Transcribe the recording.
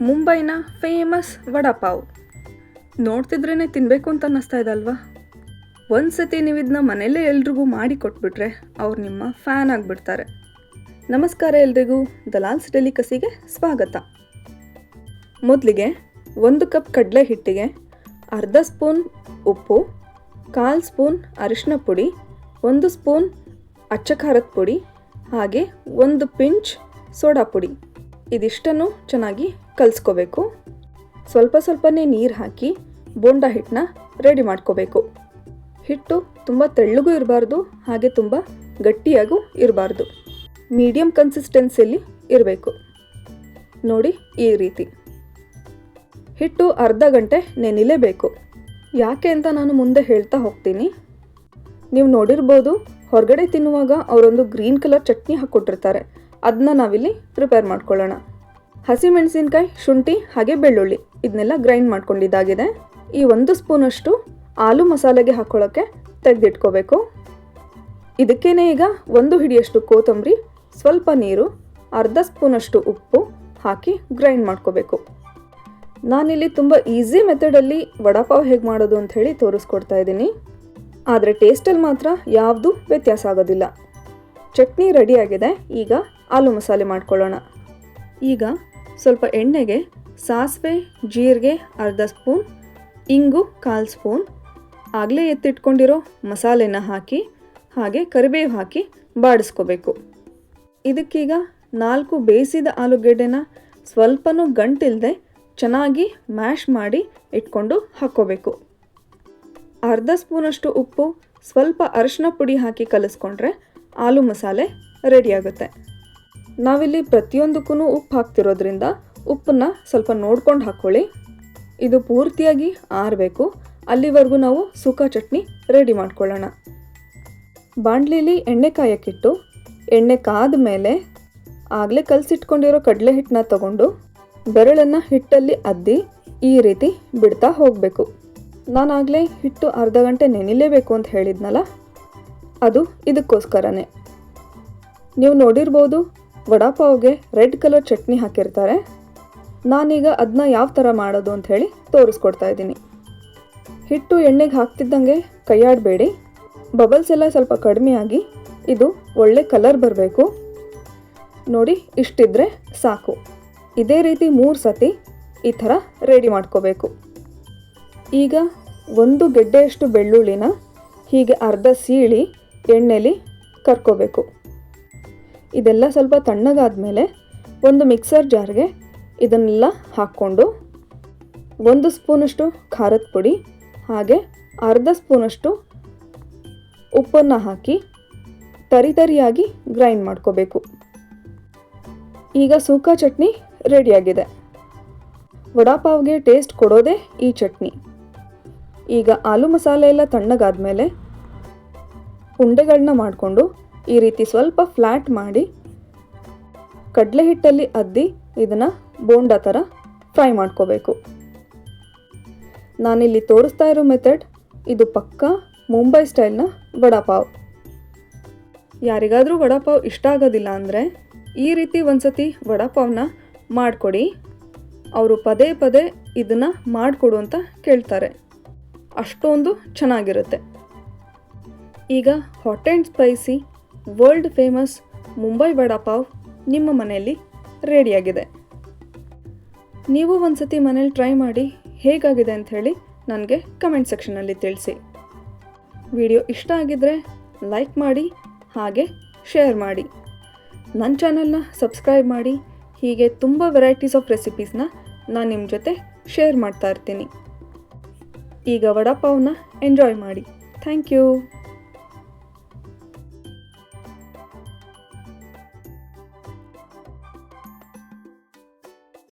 ಮುಂಬೈನ ಫೇಮಸ್ ವಡಾಪಾವ್. ನೋಡ್ತಿದ್ರೇ ತಿನ್ನಬೇಕು ಅಂತ ಅನ್ನಿಸ್ತಾ ಇದೆ ಅಲ್ವಾ? ಒಂದು ಸತಿ ನೀವು ಇದನ್ನ ಮನೇಲೇ ಎಲ್ರಿಗೂ ಮಾಡಿ ಕೊಟ್ಬಿಟ್ರೆ ಅವ್ರು ನಿಮ್ಮ ಫ್ಯಾನ್ ಆಗಿಬಿಡ್ತಾರೆ. ನಮಸ್ಕಾರ ಎಲ್ರಿಗೂ ದಲಾಲ್ಸ್ ಡೆಲಿಕಸಿಗೆ ಸ್ವಾಗತ. ಮೊದಲಿಗೆ ಒಂದು ಕಪ್ ಕಡಲೆ ಹಿಟ್ಟಿಗೆ ಅರ್ಧ ಸ್ಪೂನ್ ಉಪ್ಪು, ಕಾಲು ಸ್ಪೂನ್ ಅರಿಶಿನ ಪುಡಿ, ಒಂದು ಸ್ಪೂನ್ ಅಚ್ಚ ಖಾರದ ಪುಡಿ, ಹಾಗೆ ಒಂದು ಪಿಂಚ್ ಸೋಡಾ ಪುಡಿ. ಇದಿಷ್ಟನ್ನು ಚೆನ್ನಾಗಿ ಕಲಿಸ್ಕೋಬೇಕು. ಸ್ವಲ್ಪ ಸ್ವಲ್ಪನೇ ನೀರು ಹಾಕಿ ಬೋಂಡ ಹಿಟ್ಟನ್ನ ರೆಡಿ ಮಾಡ್ಕೋಬೇಕು. ಹಿಟ್ಟು ತುಂಬ ತೆಳ್ಳಗೂ ಇರಬಾರ್ದು, ಹಾಗೆ ತುಂಬ ಗಟ್ಟಿಯಾಗೂ ಇರಬಾರ್ದು. ಮೀಡಿಯಮ್ ಕನ್ಸಿಸ್ಟೆನ್ಸಿಯಲ್ಲಿ ಇರಬೇಕು. ನೋಡಿ ಈ ರೀತಿ. ಹಿಟ್ಟು ಅರ್ಧ ಗಂಟೆ ನೆನಿಲೇಬೇಕು. ಯಾಕೆ ಅಂತ ನಾನು ಮುಂದೆ ಹೇಳ್ತಾ ಹೋಗ್ತೀನಿ. ನೀವು ನೋಡಿರ್ಬೋದು, ಹೊರಗಡೆ ತಿನ್ನುವಾಗ ಅವರೊಂದು ಗ್ರೀನ್ ಕಲರ್ ಚಟ್ನಿ ಹಾಕ್ಕೊಟ್ಟಿರ್ತಾರೆ. ಅದನ್ನ ನಾವಿಲ್ಲಿ ಪ್ರಿಪೇರ್ ಮಾಡ್ಕೊಳ್ಳೋಣ. ಹಸಿಮೆಣಸಿನ್ಕಾಯಿ, ಶುಂಠಿ ಹಾಗೆ ಬೆಳ್ಳುಳ್ಳಿ. ಇದನ್ನೆಲ್ಲ ಗ್ರೈಂಡ್ ಮಾಡ್ಕೊಂಡಿದ್ದಾಗಿದೆ. ಈ ಒಂದು ಸ್ಪೂನಷ್ಟು ಆಲೂ ಮಸಾಲೆಗೆ ಹಾಕ್ಕೊಳ್ಳೋಕ್ಕೆ ತೆಗೆದಿಟ್ಕೋಬೇಕು. ಇದಕ್ಕೇನೆ ಈಗ ಒಂದು ಹಿಡಿಯಷ್ಟು ಕೊತ್ತಂಬರಿ, ಸ್ವಲ್ಪ ನೀರು, ಅರ್ಧ ಸ್ಪೂನಷ್ಟು ಉಪ್ಪು ಹಾಕಿ ಗ್ರೈಂಡ್ ಮಾಡ್ಕೋಬೇಕು. ನಾನಿಲ್ಲಿ ತುಂಬ ಈಸಿ ಮೆಥಡಲ್ಲಿ ವಡಾಪಾವ್ ಹೇಗೆ ಮಾಡೋದು ಅಂತ ಹೇಳಿ ತೋರಿಸ್ಕೊಡ್ತಾ ಇದ್ದೀನಿ. ಆದರೆ ಟೇಸ್ಟಲ್ಲಿ ಮಾತ್ರ ಯಾವುದು ವ್ಯತ್ಯಾಸ ಆಗೋದಿಲ್ಲ. ಚಟ್ನಿ ರೆಡಿಯಾಗಿದೆ ಈಗ ಆಲೂ ಮಸಾಲೆ ಮಾಡ್ಕೊಳ್ಳೋಣ. ಈಗ ಸ್ವಲ್ಪ ಎಣ್ಣೆಗೆ, ಸಾಸಿವೆ, ಜೀರಿಗೆ, ಅರ್ಧ ಸ್ಪೂನ್, ಇಂಗು ಕಾಲು ಸ್ಪೂನ್, ಆಗಲೇ ಎತ್ತಿಟ್ಕೊಂಡಿರೋ ಮಸಾಲೆನ ಹಾಕಿ, ಹಾಗೆ ಕರಿಬೇವು ಹಾಕಿ ಬಾಡಿಸ್ಕೋಬೇಕು. ಇದಕ್ಕೀಗ ನಾಲ್ಕು ಬೇಯಿಸಿದ ಆಲೂಗೆಡ್ಡೆನ ಸ್ವಲ್ಪನೂ ಗಂಟಿಲ್ಲದೆ ಚೆನ್ನಾಗಿ ಮ್ಯಾಶ್ ಮಾಡಿ ಇಟ್ಕೊಂಡು ಹಾಕ್ಕೋಬೇಕು. ಅರ್ಧ ಸ್ಪೂನಷ್ಟು ಉಪ್ಪು, ಸ್ವಲ್ಪ ಅರಿಶಿನ ಪುಡಿ ಹಾಕಿ ಕಲಿಸ್ಕೊಂಡ್ರೆ ಆಲೂ ಮಸಾಲೆ ರೆಡಿಯಾಗುತ್ತೆ ನಾವಿಲ್ಲಿ ಪ್ರತಿಯೊಂದಕ್ಕೂ ಉಪ್ಪು ಹಾಕ್ತಿರೋದ್ರಿಂದ ಉಪ್ಪನ್ನ ಸ್ವಲ್ಪ ನೋಡ್ಕೊಂಡು ಹಾಕ್ಕೊಳ್ಳಿ ಇದು ಪೂರ್ತಿಯಾಗಿ ಆರಬೇಕು. ಅಲ್ಲಿವರೆಗೂ ನಾವು ಸುಕ್ಕ ಚಟ್ನಿ ರೆಡಿ ಮಾಡ್ಕೊಳ್ಳೋಣ. ಬಾಣಲಿಲಿ ಎಣ್ಣೆ ಕಾಯಕ್ಕಿಟ್ಟು, ಎಣ್ಣೆ ಕಾದ ಮೇಲೆ ಆಗಲೇ ಕಲಸಿಟ್ಕೊಂಡಿರೋ ಕಡಲೆ ಹಿಟ್ಟನ್ನ ತಗೊಂಡು ಬೆರಳನ್ನು ಹಿಟ್ಟಲ್ಲಿ ಅದ್ದಿ ಈ ರೀತಿ ಬಿಡ್ತಾ ಹೋಗಬೇಕು. ನಾನಾಗಲೇ ಹಿಟ್ಟು ಅರ್ಧ ಗಂಟೆ ನೆನಿಲೇಬೇಕು ಅಂತ ಹೇಳಿದ್ನಲ್ಲ, ಅದು ಇದಕ್ಕೋಸ್ಕರನೇ. ನೀವು ನೋಡಿರ್ಬೋದು ವಡಾಪಾವ್ಗೆ ರೆಡ್ ಕಲರ್ ಚಟ್ನಿ ಹಾಕಿರ್ತಾರೆ. ನಾನೀಗ ಅದನ್ನ ಯಾವ ಥರ ಮಾಡೋದು ಅಂತ ಹೇಳಿ ತೋರಿಸ್ಕೊಡ್ತಾ ಇದ್ದೀನಿ. ಹಿಟ್ಟು ಎಣ್ಣೆಗೆ ಹಾಕ್ತಿದ್ದಂಗೆ ಕೈಯಾಡಬೇಡಿ. ಬಬಲ್ಸ್ ಎಲ್ಲ ಸ್ವಲ್ಪ ಕಡಿಮೆಯಾಗಿ ಇದು ಒಳ್ಳೆ ಕಲರ್ ಬರಬೇಕು. ನೋಡಿ ಇಷ್ಟಿದ್ರೆ ಸಾಕು. ಇದೇ ರೀತಿ ಮೂರು ಸತಿ ಈ ಥರ ರೆಡಿ ಮಾಡ್ಕೋಬೇಕು. ಈಗ ಒಂದು ಗೆಡ್ಡೆಯಷ್ಟು ಬೆಳ್ಳುಳ್ಳಿನ ಹೀಗೆ ಅರ್ಧ ಸೀಳಿ ಎಣ್ಣೆಲಿ ಕರ್ಕೋಬೇಕು. ಇದೆಲ್ಲ ಸ್ವಲ್ಪ ತಣ್ಣಗಾದ ಮೇಲೆ ಒಂದು ಮಿಕ್ಸರ್ ಜಾರ್ಗೆ ಇದನ್ನೆಲ್ಲ ಹಾಕ್ಕೊಂಡು ಒಂದು ಸ್ಪೂನಷ್ಟು ಖಾರದ ಪುಡಿ, ಹಾಗೆ ಅರ್ಧ ಸ್ಪೂನಷ್ಟು ಉಪ್ಪನ್ನು ಹಾಕಿ ತರಿತರಿಯಾಗಿ ಗ್ರೈಂಡ್ ಮಾಡ್ಕೋಬೇಕು. ಈಗ ಸೂಕ ಚಟ್ನಿ ರೆಡಿಯಾಗಿದೆ. ವಡಾಪಾವ್ಗೆ ಟೇಸ್ಟ್ ಕೊಡೋದೇ ಈ ಚಟ್ನಿ. ಈಗ ಆಲೂ ಮಸಾಲೆ ಎಲ್ಲ ತಣ್ಣಗಾದ ಮೇಲೆ ಉಂಡೆಗಳನ್ನ ಮಾಡಿಕೊಂಡು ಈ ರೀತಿ ಸ್ವಲ್ಪ ಫ್ಲ್ಯಾಟ್ ಮಾಡಿ ಕಡಲೆ ಹಿಟ್ಟಲ್ಲಿ ಅದ್ದಿ ಇದನ್ನು ಬೋಂಡ ಥರ ಫ್ರೈ ಮಾಡ್ಕೋಬೇಕು. ನಾನಿಲ್ಲಿ ತೋರಿಸ್ತಾ ಇರೋ ಮೆಥಡ್ ಇದು ಪಕ್ಕಾ ಮುಂಬೈ ಸ್ಟೈಲ್ನ ವಡಾಪಾವ್. ಯಾರಿಗಾದರೂ ವಡಾಪಾವ್ ಇಷ್ಟ ಆಗೋದಿಲ್ಲ ಅಂದರೆ ಈ ರೀತಿ ಒಂದ್ಸತಿ ವಡಾಪಾವ್ನ ಮಾಡಿಕೊಡಿ. ಅವರು ಪದೇ ಪದೇ ಇದನ್ನು ಮಾಡಿಕೊಡು ಅಂತ ಕೇಳ್ತಾರೆ. ಅಷ್ಟೊಂದು ಚೆನ್ನಾಗಿರುತ್ತೆ. ಈಗ hot and spicy world famous Mumbai vada pav ನಿಮ್ಮ ಮನೆಯಲ್ಲಿ ರೆಡಿಯಾಗಿದೆ. ನೀವು ಒಂದ್ಸತಿ ಮನೇಲಿ ಟ್ರೈ ಮಾಡಿ ಹೇಗಾಗಿದೆ ಅಂತ ಹೇಳಿ ನನಗೆ ಕಮೆಂಟ್ ಸೆಕ್ಷನಲ್ಲಿ ತಿಳಿಸಿ. ವಿಡಿಯೋ ಇಷ್ಟ ಆಗಿದ್ದರೆ ಲೈಕ್ ಮಾಡಿ, ಹಾಗೆ ಶೇರ್ ಮಾಡಿ. ನನ್ನ ಚಾನಲ್ನ ಸಬ್ಸ್ಕ್ರೈಬ್ ಮಾಡಿ, ಹೀಗೆ ತುಂಬ ವೆರೈಟೀಸ್ ಆಫ್ ರೆಸಿಪೀಸ್ನ ನಾನು ನಿಮ್ಮ ಜೊತೆ ಶೇರ್ ಮಾಡ್ತಾ ಇರ್ತೀನಿ. ಈಗ ವಡಾಪಾವ್ನ ಎಂಜಾಯ್ ಮಾಡಿ. Thank you.